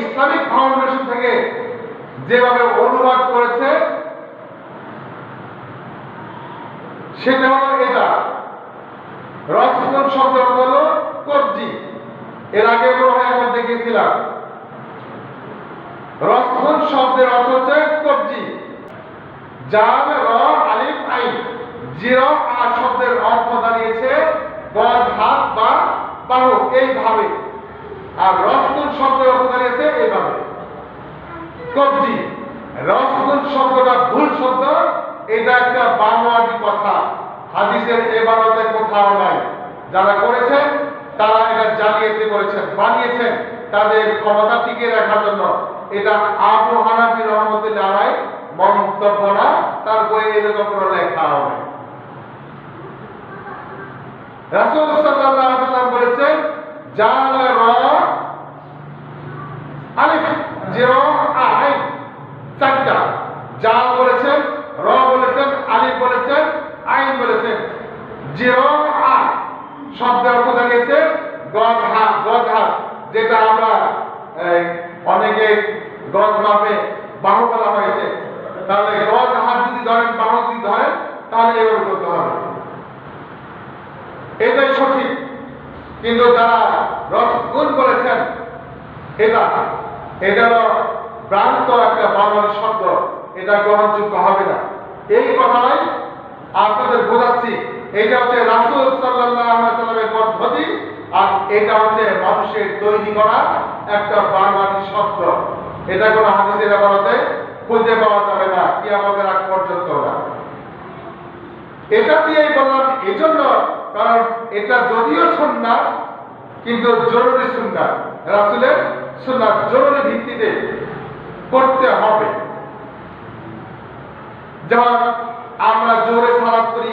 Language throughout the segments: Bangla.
ইসলামিক ফাউন্ডেশন থেকে যেভাবে অনুবাদ করেছে, সেটা হলো এটা। রসগোল শব্দ হলো কবজি। এর আগে একবার দেখেছিলাম রসগোল শব্দের অর্থ হচ্ছে কবজি। জাম র, আলিফ, আইন। জিরো, আ শব্দের অর্থ দাঁড়িয়েছে গদ হাত বা বাহু। এইভাবে আর রসগুন শব্দের অর্থ দাঁড়িয়েছে এইভাবে কবজি। রসগুন শব্দটা ভুল শব্দ, এটা একটা বানোয়াটি কথা। হাদিসের এবারতে কোথাও নাই। যারা করেছেন, তারা এটা জালিয়াতি করেছেন, বানিয়েছেন। তাদের ক্ষমতা টিকিয়ে রাখার জন্য। এটা আবু হানাফি রহমতুল্লাহ আলাই মন্তব্য না, তার বইয়ে এরকম কোনো লেখা হবে রাসূল সাল্লাল্লাহু বলেছেন জাল র আলিফ জিরো আইন চারটা জাল বলেছেন র বলেছেন আলিফ বলেছেন আইন বলেছেন জিরো আ শব্দের অর্থ দাঁড়িয়েছে গদ হাত যেটা আমরা অনেকে গদ মাপে বাহু বলা হয়েছে। তাহলে গদ হাত যদি ধরেন, বাহু যদি ধরেন, তাহলে এভাবে করতে হবে। এটাই সঠিক। কিন্তু যারা রসগুণ বলেছেন, এটা এটা ভ্রান্ত একটা বাঙালি শব্দ। এটা গ্রহণযোগ্য হবে না। এই কথাটাই আপনাদের বোঝাচ্ছি। এটা হচ্ছে রাসুল সাল্লামের পদ্ধতি, আর এটা হচ্ছে মানুষের তৈরি করা একটা বাঙালি শব্দ। এটা কোনো হাদিসের আদালতে খুঁজে পাওয়া যাবে না কি আমাদের আগ পর্যন্ত। না এটা দিয়েই বললাম এজন্য কারণ এটা যদিও সুন্নাত কিন্তু জরুরি সুন্নাত রাসূলের সুন্নাত জরুরি ভিত্তিতে করতে হবে। যেমন আমরা জোরে সালাত করি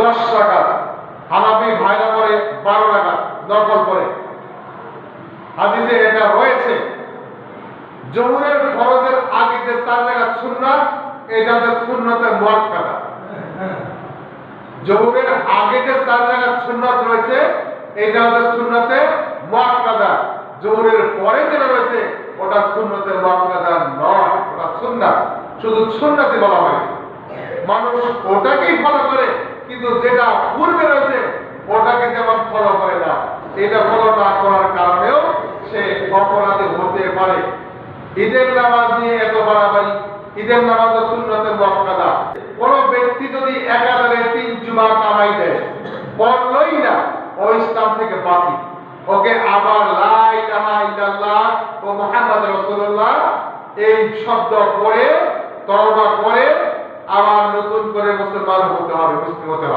দশ টাকা। হানাফি ভাইরা করে বারো টাকা, নকল করে। হাদিসে এটা রয়েছে। জহুরের ফরজের আগে যে চার টাকা সুন্নাত, এটা হচ্ছে সুন্নতের মুয়াক্কাদা জহুরের আগে যে চার রাকাত সুন্নাত রয়েছে, এটা হচ্ছে সুন্নতে মুআক্কাদা জহুরের পরে যেটা রয়েছে, ওটা সুন্নতে মুআক্কাদা নয়, ওটা সুন্নাত। শুধু সুন্নাতে বলা হয় মানুষ ওটাকেই ফলো করে কিন্তু যেটা পূর্বে রয়েছে, ওটাকে যেমন ফলো করে না, এটা ফলো না করার কারণেও সে অপরাধী হতে পারে। ঈদের নামাজ নিয়ে এত বাড়াবাড়ি, ঈদের নামাজ সুন্নতের মুআক্কাদা কোন ব্যক্তি যদি একাধারে তিন জুমা কামাই দেয় পড়লই না, ও ইসলাম থেকে বাকি। ওকে আবার লা ইলাহা ইল্লাল্লাহ ও মুহাম্মদ রাসূলুল্লাহ এই শব্দ পড়ে তওবা করে আবার নতুন